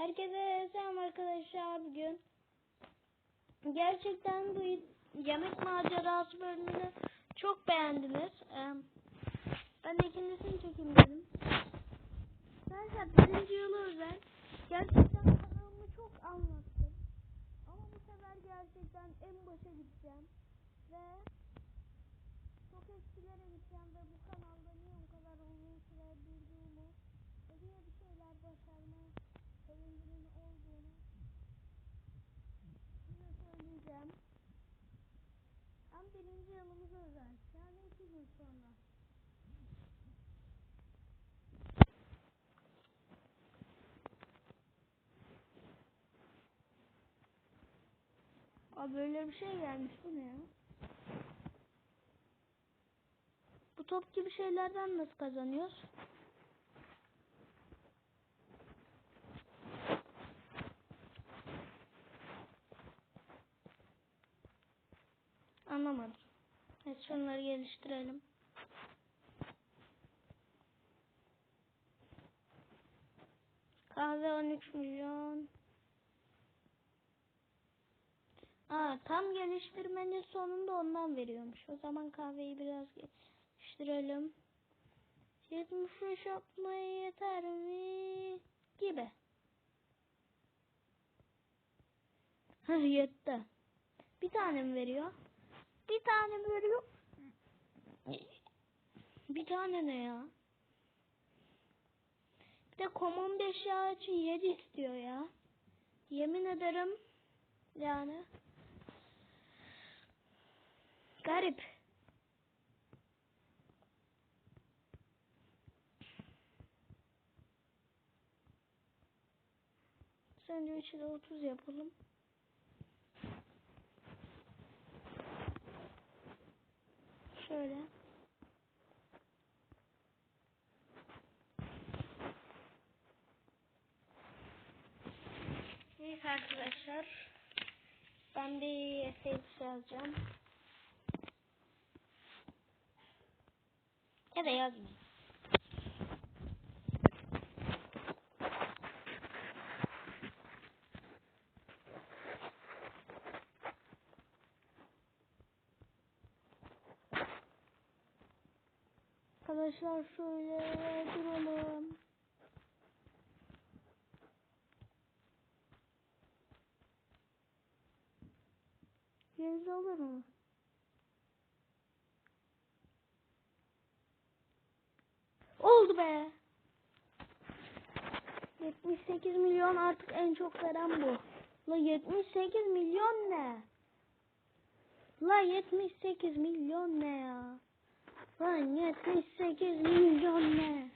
Herkese selam arkadaşlar bugün. Gerçekten bu yemek macerası bölümünü çok beğendiniz. Ben ikincisini çekeyim dedim. Arkadaşlar birinci yılı özel. Gerçekten kanalımı çok anlattım. Ama bu sefer gerçekten en başa gideceğim. Ve çok eskilere gideceğim ve bu kanalda niye o kadar uzun süre durduğumu ve niye bir şeyler başarma sevincimin olduğunu size söyleyeceğim. Hem birinci yılımız özel. Yani iki gün sonra. Abi böyle bir şey gelmiş bu ne ya? Bu top gibi şeylerden nasıl kazanıyoruz? Anlamadım. Evet şunları geliştirelim. Kahve 13 milyon. Aa, tam geliştirmenin sonunda ondan veriyormuş. O zaman kahveyi biraz geliştirelim. 75 yapmaya yeter mi? Gibi. Hah yetti. Bir tane mi veriyor? Bir tane veriyor? Bir tane ne ya? Bir de common 5 yağ için 7 istiyor ya. Yemin ederim yani. Garip. Sandviçi de 30 yapalım. Şöyle. Evet arkadaşlar. Ben bir efekt yazacağım. Ya da yazmayayım. Arkadaşlar şöyle duralım. Yüz olur mu? Oldu be. 78 milyon artık en çok veren bu. La 78 milyon ne? La 78 milyon ne ya? Lan 78 milyon ne?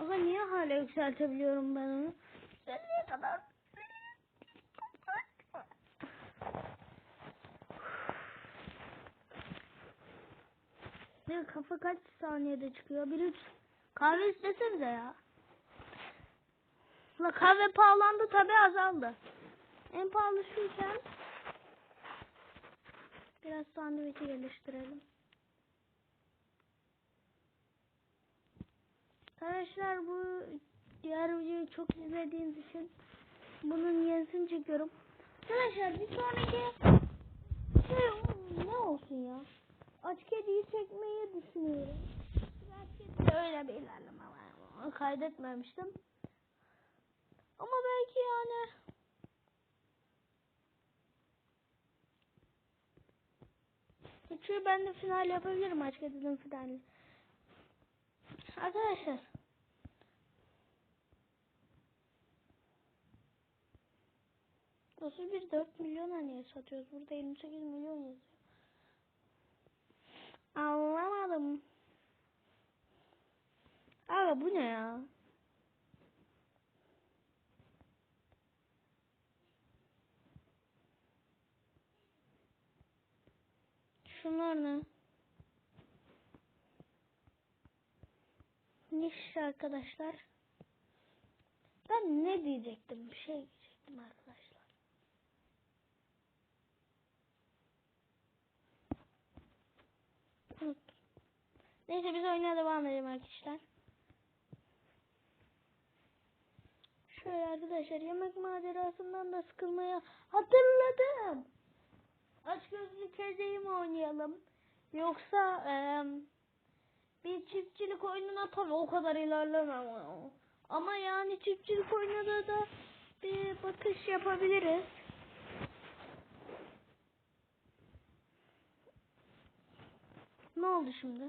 Ama niye hala yükseltebiliyorum ben onu? Nereye kadar? Bir kafa kaç saniyede çıkıyor? Bir üç. Kahve istesenize ya. La kahve pahalandı tabi azaldı. En pahalı şuyken biraz sandviçi geliştirelim. Arkadaşlar bu diğer videoyu çok izlediğiniz için bunun yenisini çekiyorum. Arkadaşlar bir sonraki şey ne olsun ya? Aç kediyi çekmeyi düşünüyorum. Aç kedi öyle bir ilerleme var. Kaydetmemiştim. Ama belki yani Çünkü ben de final yapabilirim aç kedinin finali. Arkadaşlar. Nasıl bir 4 milyon hani satıyoruz? Burada 28 milyon yazıyor. Anlamadım. Abi bu ne ya? Şunlar ne? Niş arkadaşlar. Ben ne diyecektim? Bir şey diyecektim arkadaşlar. Neyse biz oyuna devam edelim arkadaşlar. Şöyle arkadaşlar yemek macerasından da sıkılmaya hatırladım. Aç gözlü kezeyi mi oynayalım? Yoksa eee, bir çiftçilik oyununa tabii o kadar ilerlemem. ama- yani çiftçilik oyununa da bir bakış yapabiliriz. Ne oldu şimdi?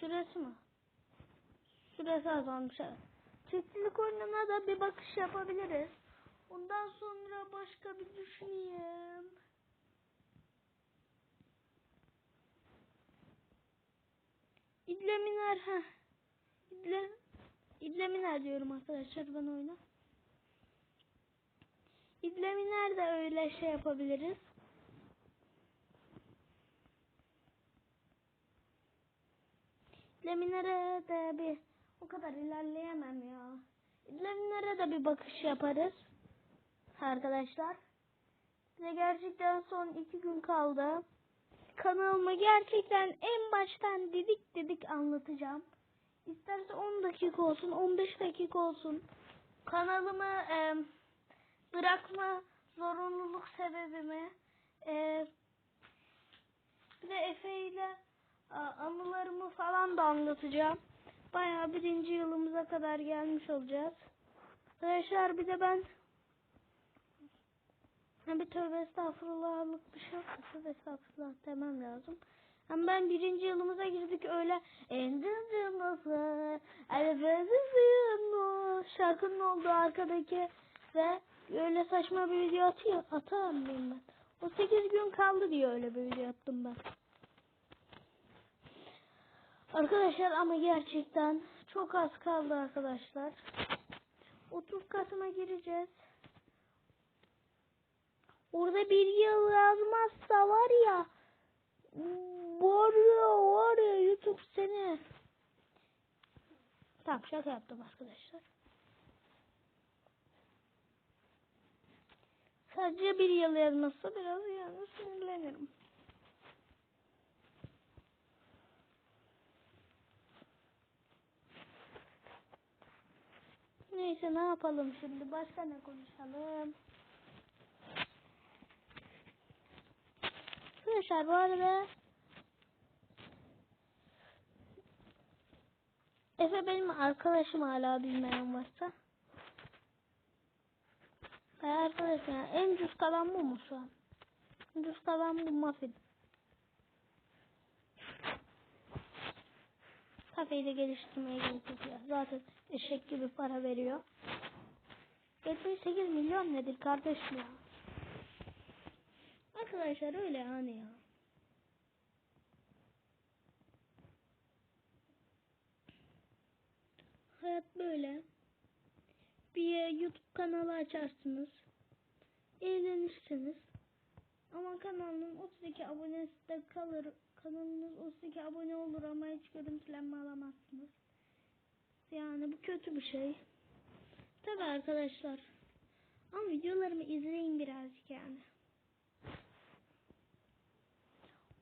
Süresi mi? Süresi azalmış. Çiftçilik oyununa da bir bakış yapabiliriz. Ondan sonra başka bir düşüneyim. İdleminer ha. İdle İdleminer diyorum arkadaşlar ben oyuna. İdleminer de öyle şey yapabiliriz. İdleminere de bir o kadar ilerleyemem ya. İdleminere de bir bakış yaparız. Arkadaşlar. Size gerçekten son iki gün kaldı. Kanalımı gerçekten en baştan dedik dedik anlatacağım. İsterse 10 dakika olsun, 15 dakika olsun. Kanalımı e, bırakma zorunluluk sebebimi e, bir de Efe ile e, anılarımı falan da anlatacağım. Bayağı birinci yılımıza kadar gelmiş olacağız. Arkadaşlar bir de ben Ha bir tövbe estağfurullahlık bir şey. Tövbe estağfurullah demem lazım. Hem ben birinci yılımıza girdik öyle endizciması elbezizim şarkının olduğu arkadaki ve öyle saçma bir video atıyor mıyım ben. O 8 gün kaldı diye öyle bir video attım ben. Arkadaşlar ama gerçekten çok az kaldı arkadaşlar. 30 Kasım'a gireceğiz. Orada bir yıl yazmazsa var ya ya var ya YouTube seni. Tamam şaka yaptım arkadaşlar. Sadece bir yıl yazmazsa biraz yani sinirlenirim. Neyse ne yapalım şimdi başka ne konuşalım. Arkadaşlar bu arada Efe benim arkadaşım hala bilmeyen varsa. Ve arkadaşlar en ucuz kalan bu mu şu an? Ucuz kalan bu muffin. Kafeyi de geliştirmeye gerek. Zaten eşek gibi para veriyor. 78 milyon nedir kardeşim ya? Arkadaşlar öyle yani ya. Hayat böyle. Bir YouTube kanalı açarsınız. Eğlenirsiniz. Ama kanalın 32 abonesi de kalır. Kanalınız 32 abone olur ama hiç görüntülenme alamazsınız. Yani bu kötü bir şey. Tabi arkadaşlar. Ama videolarımı izleyin birazcık yani.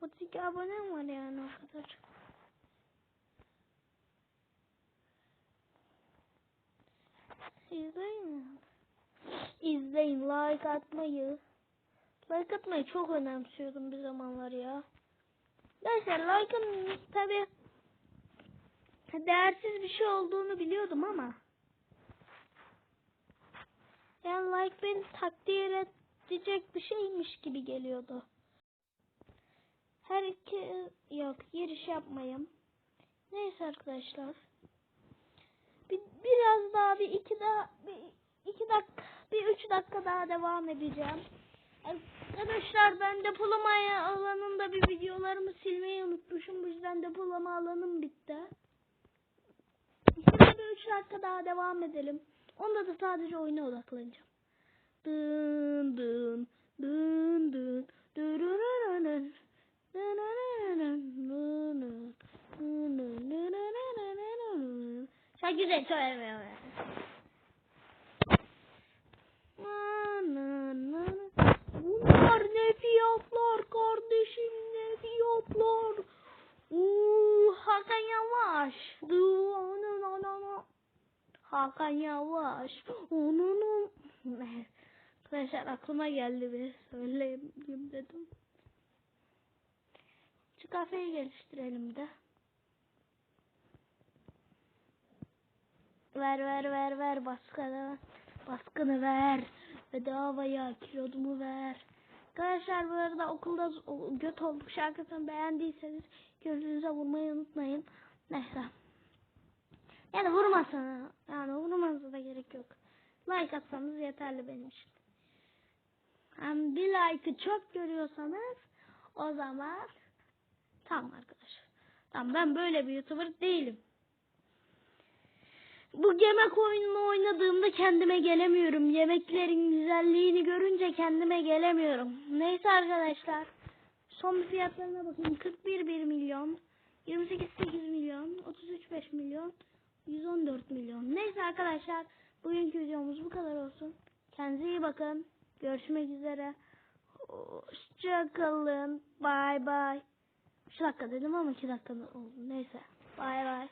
32 abonem var yani o kadar. İzleyin. İzleyin. Like atmayı. Like atmayı çok önemsiyordum bir zamanlar ya. Neyse like'ın tabi değersiz bir şey olduğunu biliyordum ama yani like beni takdir edecek bir şeymiş gibi geliyordu. Herkes yok giriş yapmayayım. Neyse arkadaşlar. Bir, biraz daha bir iki daha bir iki dakika bir üç dakika daha devam edeceğim. Arkadaşlar ben depolama alanında bir videolarımı silmeyi unutmuşum. Bu yüzden depolama alanım bitti. Şimdi bir üç dakika daha devam edelim. Onda da sadece oyuna odaklanacağım. Dın dın dın dın dırırırırır. Çok güzel söylemiyorum yani. Bunlar ne fiyatlar kardeşim ne fiyatlar. Uuu Hakan Yavaş. Hakan Yavaş. Onun Arkadaşlar aklıma geldi bir söyleyeyim dedim. Kafeyi geliştirelim de. Ver ver ver ver baskını baskını ver. Bedavaya kilodumu ver. Arkadaşlar bu arada okulda göt olduk şarkısını beğendiyseniz gözünüze vurmayı unutmayın. Neyse. Yani vurmasana. Yani vurmanıza da gerek yok. Like atsanız yeterli benim için. Hem bir like'ı çok görüyorsanız o zaman tamam arkadaşlar. Tamam ben böyle bir YouTuber değilim. Bu yemek oyununu oynadığımda kendime gelemiyorum. Yemeklerin güzelliğini görünce kendime gelemiyorum. Neyse arkadaşlar. Son fiyatlarına bakayım. 41 1 milyon. 28 8 milyon. 33 5 milyon. 114 milyon. Neyse arkadaşlar. Bugünkü videomuz bu kadar olsun. Kendinize iyi bakın. Görüşmek üzere. Hoşçakalın. Bay bay. 3 dakika dedim ama 2 dakika oldu. Neyse. Bay bay.